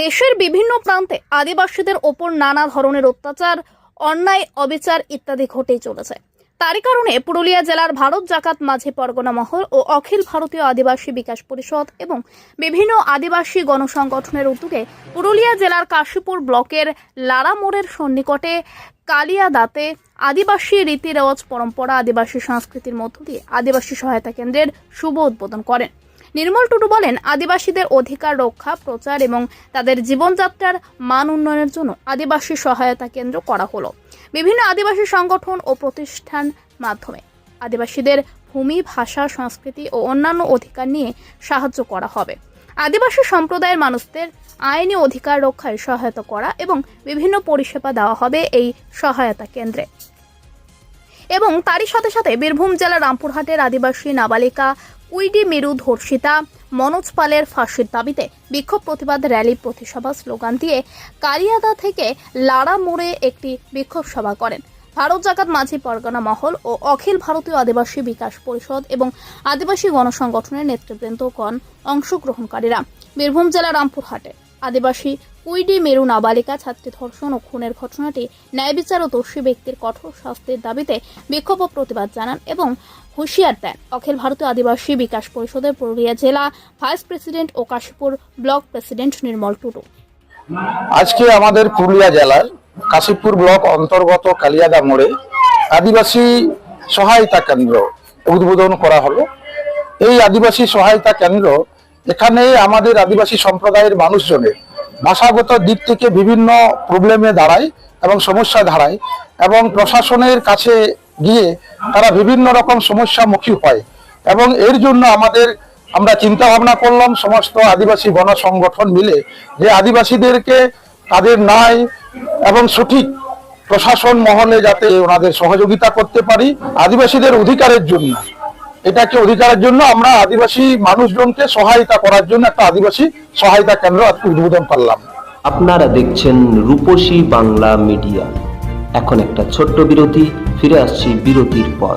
দেশের বিভিন্ন প্রান্তে আদিবাসীদের ওপর নানা ধরনের অত্যাচার, অন্যায়, অবিচার ইত্যাদি ঘটেই চলেছে। তারই কারণে পুরুলিয়া জেলার ভারত জাকাত মাঝি পরগনা মহল ও অখিল ভারতীয় আদিবাসী বিকাশ পরিষদ এবং বিভিন্ন আদিবাসী গণসংগঠনের উদ্যোগে পুরুলিয়া জেলার কাশীপুর ব্লকের লারামোড়ের সন্নিকটে কালিয়াদাতে আদিবাসী রীতি রেওয়াজ পরম্পরা আদিবাসী সংস্কৃতির মধ্য দিয়ে আদিবাসী সহায়তা কেন্দ্রের শুভ উদ্বোধন করেন। নির্মল টুডু বলেন, আদিবাসীদের অধিকার রক্ষা, প্রচার এবং তাদের জীবনযাত্রার মান উন্নয়নের জন্য আদিবাসী সহায়তা কেন্দ্র করা হলো। বিভিন্ন আদিবাসী সংগঠন ও প্রতিষ্ঠান মাধ্যমে আদিবাসীদের ভূমি, ভাষা, সংস্কৃতি ও অন্যান্য অধিকার নিয়ে সাহায্য করা হবে। আদিবাসী সম্প্রদায়ের মানুষদের আইনি অধিকার রক্ষায় সহায়তা করা এবং বিভিন্ন পরিষেবা দেওয়া হবে এই সহায়তা কেন্দ্রে। এবং তারই সাথে সাথে বীরভূম জেলার রামপুরহাটের আদিবাসী নাবালিকা উইডি মেরু ধর্ষিতা, মনোজ পালের ফাঁসির দাবিতে বিক্ষোভ প্রতিবাদ র্যালি প্রতিসভা স্লোগান দিয়ে কালিয়াদা থেকে লাড়া মোড়ে একটি বিক্ষোভ সভা করেন। ভারত জাকাত মাঝি পরগনা মহল ও অখিল ভারতীয় আদিবাসী বিকাশ পরিষদ এবং আদিবাসী গণসংগঠনের নেতৃবৃন্দগণ অংশগ্রহণকারীরা। বীরভূম জেলার রামপুরহাটে আদিবাসী কুইডি মেরু নাবালিকা ছাত্রী ধর্ষণ ও খুনের ঘটনাটি ন্যায় বিচার ও দোষী ব্যক্তির কঠোর শাস্তির দাবিতে বিক্ষোভ ও প্রতিবাদ জানান এবং হুঁশিয়ার দেন। অখিল ভারতীয় আদিবাসী বিকাশ পরিষদের পুরুলিয়া জেলা ভাইস প্রেসিডেন্ট ও কাশীপুর ব্লক প্রেসিডেন্ট নির্মল টুডু। আজকে আমাদের পুরুলিয়া জেলার কাশীপুর ব্লক অন্তর্গত কালিয়াদা মোড়ে আদিবাসী সহায়তা কেন্দ্র উদ্বোধন করা হলো। এই আদিবাসী সহায়তা কেন্দ্র এখানে আমাদের আদিবাসী সম্প্রদায়ের মানুষজনের ভাষাগত দিক থেকে বিভিন্ন প্রবলেমে দাঁড়ায় এবং সমস্যা দাঁড়ায় এবং প্রশাসনের কাছে গিয়ে তারা বিভিন্ন রকম সমস্যামুখী হয় এবং এর জন্য আমাদের আমরা চিন্তা ভাবনা করলাম, সমস্ত আদিবাসী গণ সংগঠন মিলে যে আদিবাসীদেরকে তাদের ন্যায় এবং সঠিক প্রশাসন মহলে যাতে ওনাদের সহযোগিতা করতে পারি, আদিবাসীদের অধিকারের জন্য। এটাকে অধিকারের জন্য আমরা আদিবাসী মানুষজনকে সহায়তা করার জন্য একটা আদিবাসী সহায়তা কেন্দ্র আজকে উদ্বোধন করলাম। আপনারা দেখছেন রূপসী বাংলা মিডিয়া। এখন একটা ছোট্ট বিরতি, ফিরে আসছি বিরতির পর।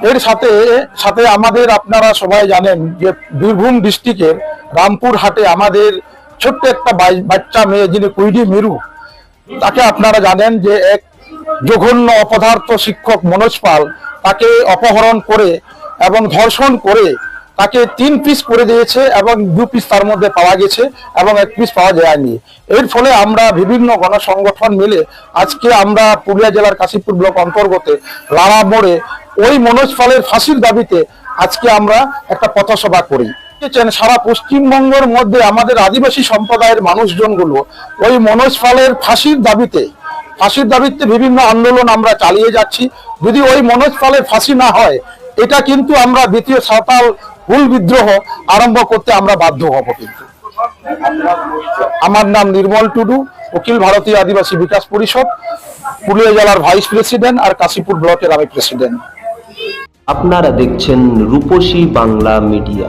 এর সাথে সাথে আমাদের আপনারা সবাই জানেন যে বীরভূম ডিস্ট্রিক্টের রামপুর হাটে আমাদের ছোট্ট একটা বাচ্চা মেয়ে যিনি কুইডি মেরু, তাকে আপনারা জানেন যে এক জঘন্য অপদার্থ শিক্ষক মনোজ পাল, তাকে অপহরণ করে এবং ধর্ষণ করে তাকে তিন পিস করে দিয়েছে এবং দু পিস তার মধ্যে পাওয়া গেছে এবং এক পিস পাওয়া যায়নি। এর ফলে আমরা বিভিন্ন গণসংগঠন মিলে আজকে আমরা পুরুলিয়া জেলার কাশীপুর ব্লক অন্তর্গত লারা মোড়ে ওই মনোজ পালের ফাঁসির দাবিতে আজকে আমরা একটা পথসভা করি। সারা পশ্চিমবঙ্গের মধ্যে আমাদের আদিবাসী সম্প্রদায়ের মানুষজনগুলো ওই মনোজ পালের ফাঁসির দাবিতে ফাঁসির দাবিতে বিভিন্ন আন্দোলন আমরা চালিয়ে যাচ্ছি। যদি ওই মনোজ পালের ফাঁসি না হয়, এটা কিন্তু আমরা দ্বিতীয় সাঁওতাল হুল বিদ্রোহ আরম্ভ করতে আমরা বাধ্য হব কিন্তু। আমার নাম নির্মল টুডু অখিল ভারতীয় আদিবাসী বিকাশ পরিষদ, পুরুলিয়া জেলার ভাইস প্রেসিডেন্ট আর কাশীপুর ব্লকের আমি প্রেসিডেন্ট। আপনারা দেখছেন রূপসী বাংলা মিডিয়া।